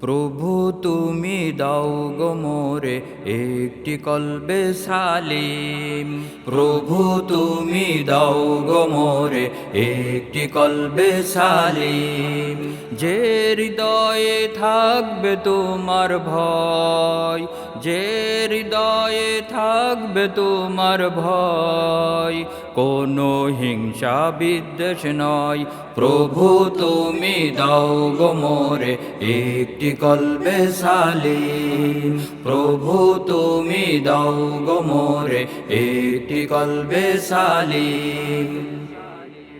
প্রভু তুমি দাও গো মোরে, একটি কলবে সালিম। প্রভু তুমি দাও গো মোরে, একটি কলবে সালিম। যে হৃদয়ে থাকবে তোমার ভয়, যে হৃদয়ে থাকবে তোমার ভয় কোনো হিংসা বিদ্বেষ নয়। প্রভু তুমি দাও গো মোরে, একটি কলবে সালিম। প্রভু তুমি দাও গো মোরে, একটি কলবে সালিম।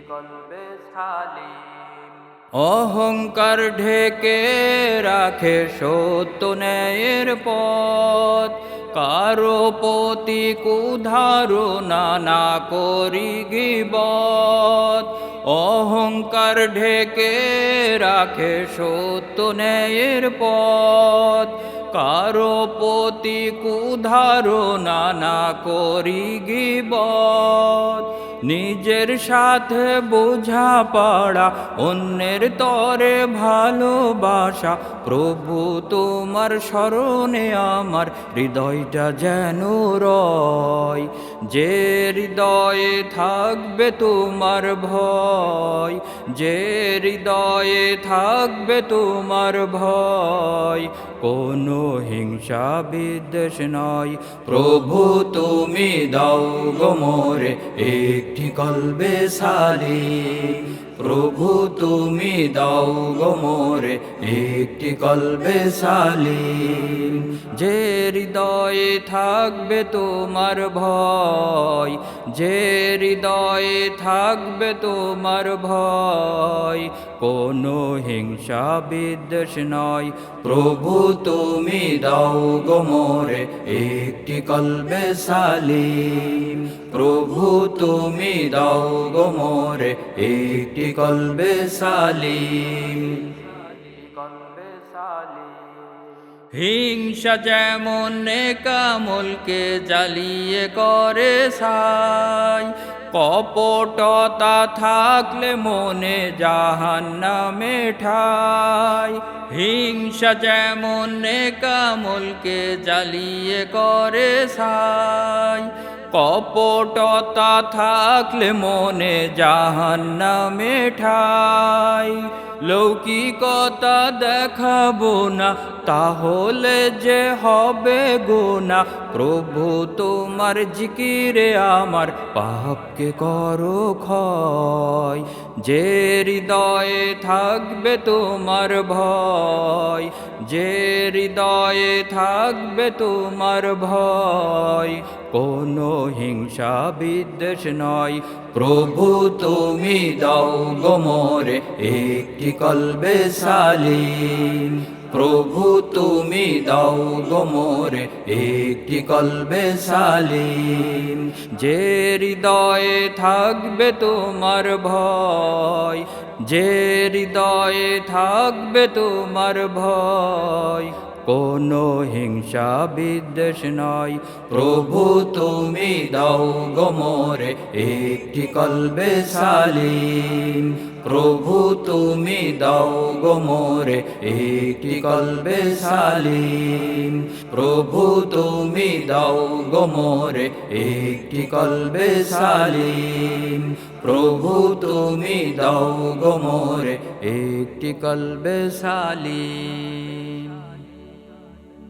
কলবে সালিম অহংকার ঢেকে রাখে সত্য ন্যায়ের পথ। কারও পতি কুধারু না করি গিব অহংকার ঢেকে রাখে সত্য ন্যায়ের পথ। কারও পতি কুধারু না করি গিবত। নিজের সাথে বোঝা পাড়া অন্যের তরে ভালোবাসা। প্রভু তোমার স্মরণে আমার হৃদয়টা যেন রয়, যে হৃদয়ে থাকবে তোমার ভয়, যে হৃদয়ে থাকবে তোমার ভয়। কোনো হিংসা বিদ্বেষ নয়, প্রভু তুমি দাও গো মোরে একটি কলবে সালি প্রভু তুমি দাও গো মোরে, একটি কলবে সালি যে হৃদয়ে থাকবে তোমার ভয়, যে হৃদয়ে থাকবে তোমার ভয়, কোনো হিংসা বিদ্বেষ নয়। প্রভু তুমি দাও গো মোরে, একটি কলবে সালিম প্রভু তুমি দাও গো মোরে, একটি কলবে সালিম। হিংসা যেমন কামলকে জ্বালিয়ে করে সাই কপটতা থাকলে মনে জাহান্নামে ঠাই। হিংসা যেমন কামলকে জ্বালিয়ে করে সাই কপটতা থাকলে মনে জাহান্নামে ঠাই লৌকিকতা দেখাবো না, তাহলে যে হবে গোনা প্রভু তোমার জিকিরে আমার পাপকে করো ক্ষয়। যে হৃদয়ে থাকবে তোমার ভয় যে হৃদয়ে থাকবে তোমার ভয়, কোনো হিংসা বিদ্বেষ নয়। প্রভু, তুমি দাও গোমরে একটি কলবে সালিম। প্রভু তুমি দাও গো মোরে, একটি কলবে সালিম। যে হৃদয়ে থাকবে তোমার ভয়, যে হৃদয়ে থাকবে তোমার ভয় কোনো হিংসা বিদ্বেষ নয়। প্রভু তুমি দাও গো মোরে, একটি কলবে সালিম। প্রভু তুমি দাও গো মোরে, একটি কলবে সালিম। প্রভু তুমি দাও গো মোরে, একটি কলবে সালিম। প্রভু তুমি দাও গো মোরে, একটি কলবে সালিম।